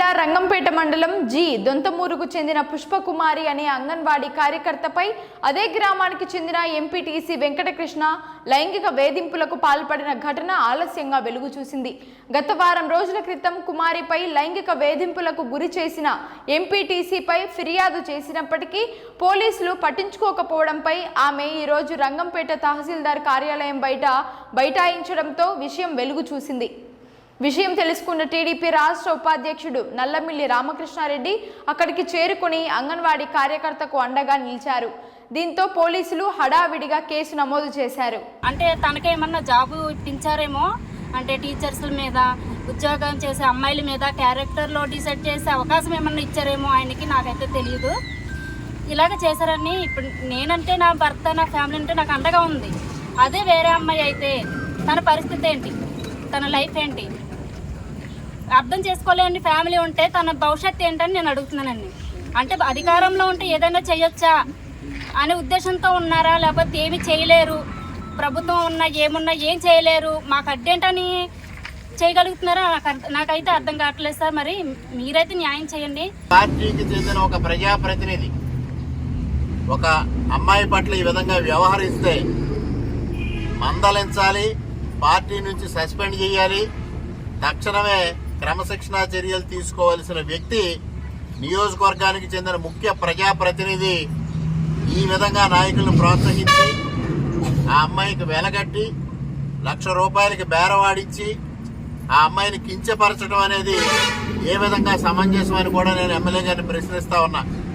జిల్లా రంగంపేట మండలం జి దొంతమూరుకు చెందిన పుష్పకుమారి అనే అంగన్వాడీ కార్యకర్తపై అదే గ్రామానికి చెందిన ఎంపీటీసీ వెంకటకృష్ణ లైంగిక వేధింపులకు పాల్పడిన ఘటన ఆలస్యంగా వెలుగు చూసింది. గత వారం రోజుల క్రితం కుమారిపై లైంగిక వేధింపులకు గురి చేసిన ఎంపీటీసీపై ఫిర్యాదు చేసినప్పటికీ పోలీసులు పట్టించుకోకపోవడంపై ఆమె ఈరోజు రంగంపేట తహసీల్దార్ కార్యాలయం బయట బైఠాయించడంతో విషయం వెలుగు చూసింది. విషయం తెలుసుకున్న టీడీపీ రాష్ట్ర ఉపాధ్యక్షుడు నల్లమిల్లి రామకృష్ణారెడ్డి అక్కడికి చేరుకుని అంగన్వాడీ కార్యకర్తకు అండగా నిలిచారు. దీంతో పోలీసులు హడావిడిగా కేసు నమోదు చేశారు. అంటే తనకేమన్నా జాబు ఇప్పించారేమో? అంటే టీచర్స్ల మీద ఉద్యోగం చేసే అమ్మాయిల మీద క్యారెక్టర్లో డిసైడ్ చేసే అవకాశం ఏమన్నా ఇచ్చారేమో ఆయనకి నాకైతే తెలియదు ఇలాగ చేశారని ఇప్పుడు నేనంటే నా భర్త నా ఫ్యామిలీ అంటే నాకు అండగా ఉంది. అదే వేరే అమ్మాయి అయితే తన పరిస్థితి ఏంటి? తన లైఫ్ ఏంటి? అర్థం చేసుకోలేని ఫ్యామిలీ ఉంటే తన భవిష్యత్తు ఏంటని నేను అడుగుతున్నానండి. అంటే అధికారంలో ఉంటే ఏదైనా చేయొచ్చా అనే ఉద్దేశంతో ఉన్నారా? లేకపోతే ఏమి చేయలేరు? ప్రభుత్వం ఉన్నా ఏమున్నా ఏం చేయలేరు? మాకు అడ్డేంటని చేయగలుగుతున్నారా? నాకు నాకైతే అర్థం కావట్లేదు సార్. మరి మీరైతే న్యాయం చేయండి. పార్టీకి చెందిన ఒక ప్రజాప్రతినిధి ఒక అమ్మాయి పట్ల ఈ విధంగా వ్యవహరిస్తే మందలించాలి పార్టీ నుంచి సస్పెండ్ చేయాలి తక్షణమే క్రమశిక్షణా చర్యలు తీసుకోవాల్సిన వ్యక్తి నియోజకవర్గానికి చెందిన ముఖ్య ప్రజాప్రతినిధి ఈ విధంగా నాయకులను ప్రోత్సహించి ఆ అమ్మాయికి వెలగట్టి లక్ష రూపాయలకి బేరవాడిచ్చి ఆ అమ్మాయిని కించపరచడం అనేది ఏ విధంగా సమంజసం అని కూడా నేను ఎమ్మెల్యే గారిని ప్రశ్నిస్తా ఉన్నా.